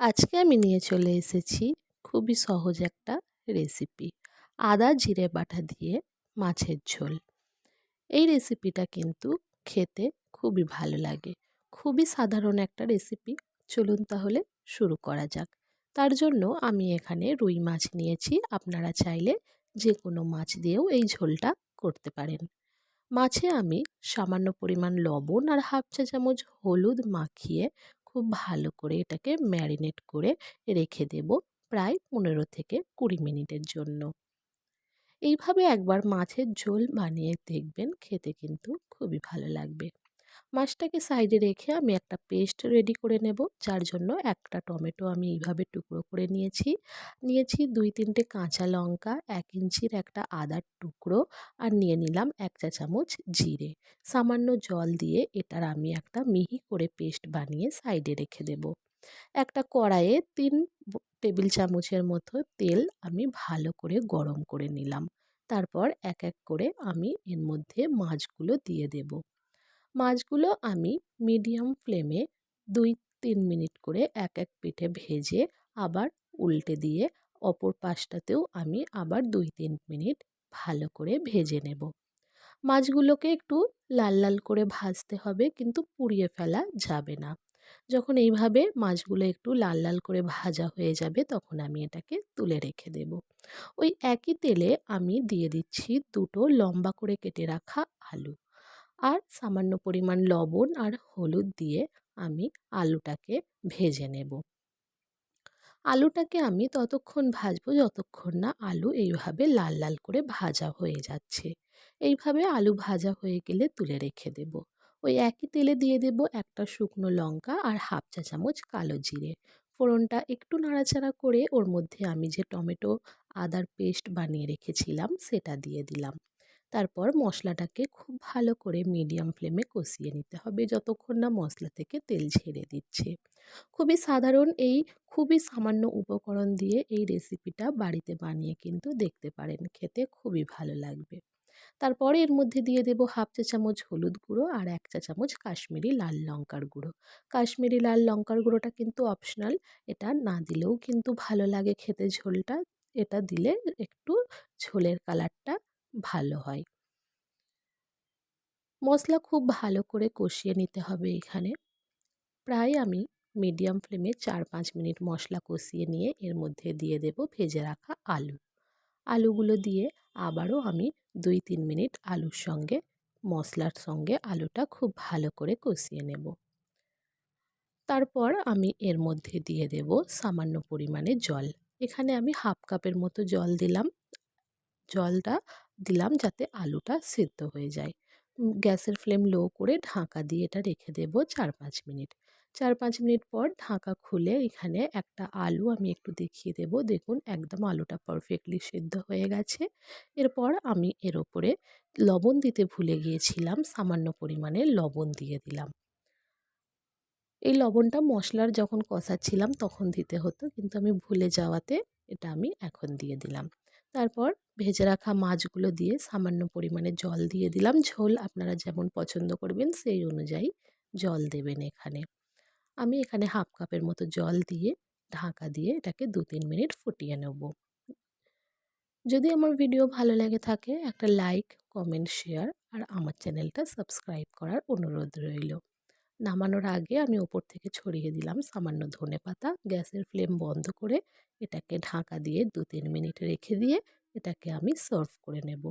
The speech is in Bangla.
আজকে আমি নিয়ে চলে এসেছি খুবই সহজ একটা রেসিপি আদা, জিরে বাটা দিয়ে মাছের ঝোল। এই রেসিপিটা কিন্তু খেতে খুবই ভালো লাগে। খুবই সাধারণ একটা রেসিপি চলুন তাহলে শুরু করা যাক। তার জন্য আমি এখানে রুই মাছ নিয়েছি। আপনারা চাইলে যে কোনো মাছ দিয়েও এই ঝোলটা করতে পারেন। মাছে আমি সামান্য পরিমাণ লবণ আর হাফ চা চামচ হলুদ মাখিয়ে খুব ভালো করে এটাকে ম্যারিনেট করে রেখে দেব প্রায় পনেরো থেকে কুড়ি মিনিটের জন্য। এইভাবে একবার মাছের ঝোল বানিয়ে দেখবেন, খেতে কিন্তু খুবই ভালো লাগবে। মাছটাকে সাইডে রেখে আমি একটা পেস্ট রেডি করে নেব। যার জন্য একটা টমেটো আমি এইভাবে টুকরো করে নিয়েছি। নিয়েছি দুই তিনটে কাঁচা লঙ্কা, এক ইঞ্চির একটা আদার টুকরো আর নিয়ে নিলাম এক চা চামচ জিরে। সামান্য জল দিয়ে এটার আমি একটা মিহি করে পেস্ট বানিয়ে সাইডে রেখে দেব। একটা কড়াইয়ে তিন টেবিল চামচের মতো তেল আমি ভালো করে গরম করে নিলাম। তারপর এক এক করে আমি এর মধ্যে মাছগুলো দিয়ে দেব। মাছগুলো আমি মিডিয়াম ফ্লেমে দুই তিন মিনিট করে এক এক পিঠে ভেজে আবার উল্টে দিয়ে অপর পাশটাতেও আমি আবার দুই তিন মিনিট ভালো করে ভেজে নেব। মাছগুলোকে একটু লাল লাল করে ভাজতে হবে কিন্তু পুড়িয়ে ফেলা যাবে না। যখন এইভাবে মাছগুলো একটু লাল লাল করে ভাজা হয়ে যাবে তখন আমি এটাকে তুলে রেখে দেব। ওই একই তেলে আমি দিয়ে দিচ্ছি দুটো লম্বা করে কেটে রাখা আলু। আর সামান্য পরিমাণ লবণ আর হলুদ দিয়ে আমি আলুটাকে ভেজে নেব। আলুটাকে আমি ততক্ষণ ভাজবো যতক্ষণ না আলু এইভাবে লাল লাল করে ভাজা হয়ে যাচ্ছে। এইভাবে আলু ভাজা হয়ে গেলে তুলে রেখে দেব। ওই একই তেলে দিয়ে দেব একটা শুকনো লঙ্কা আর হাফ চা চামচ কালো জিরে। ফোড়নটা একটু নাড়াচাড়া করে ওর মধ্যে আমি যে টমেটো আদার পেস্ট বানিয়ে রেখেছিলাম সেটা দিয়ে দিলাম। তারপর মশলাটাকে খুব ভালো করে মিডিয়াম ফ্লেমে কষিয়ে নিতে হবে যতক্ষণ না মশলা থেকে তেল ছেড়ে দিচ্ছে। খুবই সাধারণ এই খুবই সামান্য উপকরণ দিয়ে এই রেসিপিটা বাড়িতে বানিয়ে কিন্তু দেখতে পারেন, খেতে খুবই ভালো লাগবে। তারপরে এর মধ্যে দিয়ে দেব হাফ চা চামচ হলুদ গুঁড়ো আর এক চা চামচ কাশ্মীরি লাল লঙ্কার গুঁড়ো। কাশ্মীরি লাল লঙ্কার গুঁড়োটা কিন্তু অপশনাল এটা না দিলেও কিন্তু ভালো লাগে খেতে ঝোলটা। এটা দিলে একটু ঝোলের কালারটা ভালো হয়। মশলা খুব ভালো করে কষিয়ে নিতে হবে এখানে। প্রায় আমি মিডিয়াম ফ্লেমে চার পাঁচ মিনিট মশলা কষিয়ে নিয়ে এর মধ্যে দিয়ে দেব ভেজে রাখা আলু। আলুগুলো দিয়ে আবারও আমি দুই তিন মিনিট আলুর সঙ্গে মশলার সঙ্গে আলুটা খুব ভালো করে কষিয়ে নেব। তারপর আমি এর মধ্যে দিয়ে দেব সামান্য পরিমাণে জল। এখানে আমি হাফ কাপের মতো জল দিলাম। জলটা দিলাম যাতে আলুটা সিদ্ধ হয়ে যায়। গ্যাসের ফ্লেম লো করে ঢাকা দিয়ে এটা রেখে দেব চার পাঁচ মিনিট। চার পাঁচ মিনিট পর ঢাকা খুলে এখানে একটা আলু আমি একটু দেখিয়ে দেব। দেখুন, একদম আলুটা পারফেক্টলি সিদ্ধ হয়ে গেছে। এরপর আমি এর ওপরে লবণ দিতে ভুলে গিয়েছিলাম, সামান্য পরিমাণে লবণ দিয়ে দিলাম। এই লবণটা মশলার যখন কষাচ্ছিলাম তখন দিতে হতো, কিন্তু আমি ভুলে যাওয়াতে এটা আমি এখন দিয়ে দিলাম। তারপর ভেজে রাখা মাছগুলো দিয়ে সামান্য পরিমাণে জল দিয়ে দিলাম। ঝোল আপনারা যেমন পছন্দ করবেন, সেই অনুযায়ী জল দেবেন এখানে। আমি এখানে হাফ কাপের মতো জল দিয়ে ঢাকা দিয়ে এটাকে দু তিন মিনিট ফুটিয়ে নেব। যদি আমার ভিডিও ভালো লেগে থাকে, একটা লাইক, কমেন্ট, শেয়ার আর আমার চ্যানেলটা সাবস্ক্রাইব করার অনুরোধ রইল। নামানোর আগে আমি ওপর থেকে ছড়িয়ে দিলাম সামান্য ধনে পাতা। গ্যাসের ফ্লেম বন্ধ করে এটাকে ঢাকা দিয়ে দু তিন মিনিট রেখে দিয়ে এটাকে আমি সার্ভ করে নেব।